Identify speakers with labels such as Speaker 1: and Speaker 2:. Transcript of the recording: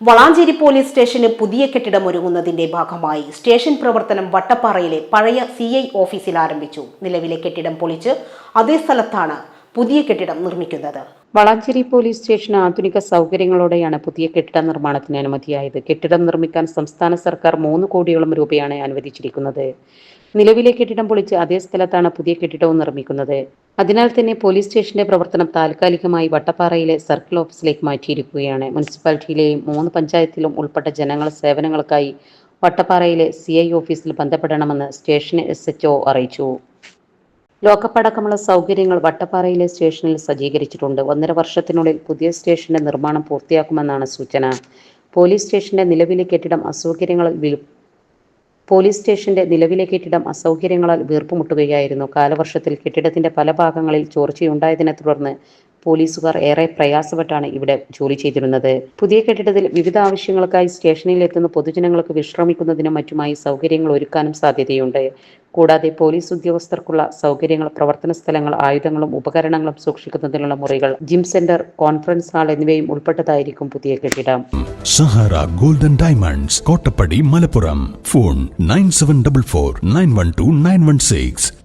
Speaker 1: Valanchery police സ്റ്റേഷന് പുതിയ കെട്ടിടം ഒരുങ്ങുന്നതിന്റെ ഭാഗമായി സ്റ്റേഷൻ പ്രവർത്തനം വട്ടപ്പാറയിലെ പഴയ സി ഐ ഓഫീസിൽ ആരംഭിച്ചു. നിലവിലെ കെട്ടിടം പൊളിച്ച് അതേ സ്ഥലത്താണ് പുതിയ കെട്ടിടം നിർമ്മിക്കുന്നത്.
Speaker 2: വളാഞ്ചേരി പോലീസ് സ്റ്റേഷൻ ആധുനിക സൗകര്യങ്ങളോടെയാണ് പുതിയ കെട്ടിട നിർമ്മാണത്തിന് അനുമതിയായത്. കെട്ടിടം നിർമ്മിക്കാൻ സംസ്ഥാന സർക്കാർ മൂന്ന് കോടിയോളം രൂപയാണ് അനുവദിച്ചിരിക്കുന്നത്. നിലവിലെ കെട്ടിടം പൊളിച്ച് അതേ സ്ഥലത്താണ് പുതിയ കെട്ടിടവും നിർമ്മിക്കുന്നത്. അതിനാൽ തന്നെ പോലീസ് സ്റ്റേഷന്റെ പ്രവർത്തനം താൽക്കാലികമായി വട്ടപ്പാറയിലെ സർക്കിൾ ഓഫീസിലേക്ക് മാറ്റിയിരിക്കുകയാണ്. മുനിസിപ്പാലിറ്റിയിലെയും മൂന്ന് പഞ്ചായത്തിലും ഉൾപ്പെട്ട ജനങ്ങൾ സേവനങ്ങൾക്കായി വട്ടപ്പാറയിലെ സി ഓഫീസിൽ ബന്ധപ്പെടണമെന്ന് സ്റ്റേഷൻ എസ് അറിയിച്ചു. ലോക്കപ്പടക്കമുള്ള സൗകര്യങ്ങൾ വട്ടപ്പാറയിലെ സ്റ്റേഷനിൽ സജ്ജീകരിച്ചിട്ടുണ്ട്. ഒന്നര വർഷത്തിനുള്ളിൽ പുതിയ സ്റ്റേഷന്റെ നിർമ്മാണം പൂർത്തിയാക്കുമെന്നാണ് സൂചന. പോലീസ് സ്റ്റേഷന്റെ നിലവിലെ കെട്ടിടം അസൗകര്യങ്ങളിൽ പോലീസ് സ്റ്റേഷന്റെ നിലവിലെ കെട്ടിടം അസൗകര്യങ്ങളാൽ വീർപ്പുമുട്ടുകയായിരുന്നു. കാലവർഷത്തിൽ കെട്ടിടത്തിന്റെ പല ഭാഗങ്ങളിൽ ചോർച്ചയുണ്ടായതിനെ തുടർന്ന് പോലീസുകാർ ഏറെ പ്രയാസപ്പെട്ടാണ് ഇവിടെ ജോലി ചെയ്തിരുന്നത്. പുതിയ കെട്ടിടത്തിൽ വിവിധ ആവശ്യങ്ങൾക്കായി സ്റ്റേഷനിൽ എത്തുന്ന പൊതുജനങ്ങൾക്ക് വിശ്രമിക്കുന്നതിനും മറ്റുമായി സൗകര്യങ്ങൾ ഒരുക്കാനും സാധ്യതയുണ്ട്. കൂടാതെ പോലീസ് ഉദ്യോഗസ്ഥർക്കുള്ള സൗകര്യങ്ങൾ പ്രവർത്തന സ്ഥലങ്ങൾ ആയുധങ്ങളും ഉപകരണങ്ങളും സൂക്ഷിക്കുന്നതിനുള്ള മുറികൾ ജിം സെന്റർ കോൺഫറൻസ് ഹാൾ എന്നിവയും ഉൾപ്പെട്ടതായിരിക്കും പുതിയ കെട്ടിടം.
Speaker 3: Sahara golden diamonds Kottappadi Malappuram. Phone nine seven double four nine one two nine one six.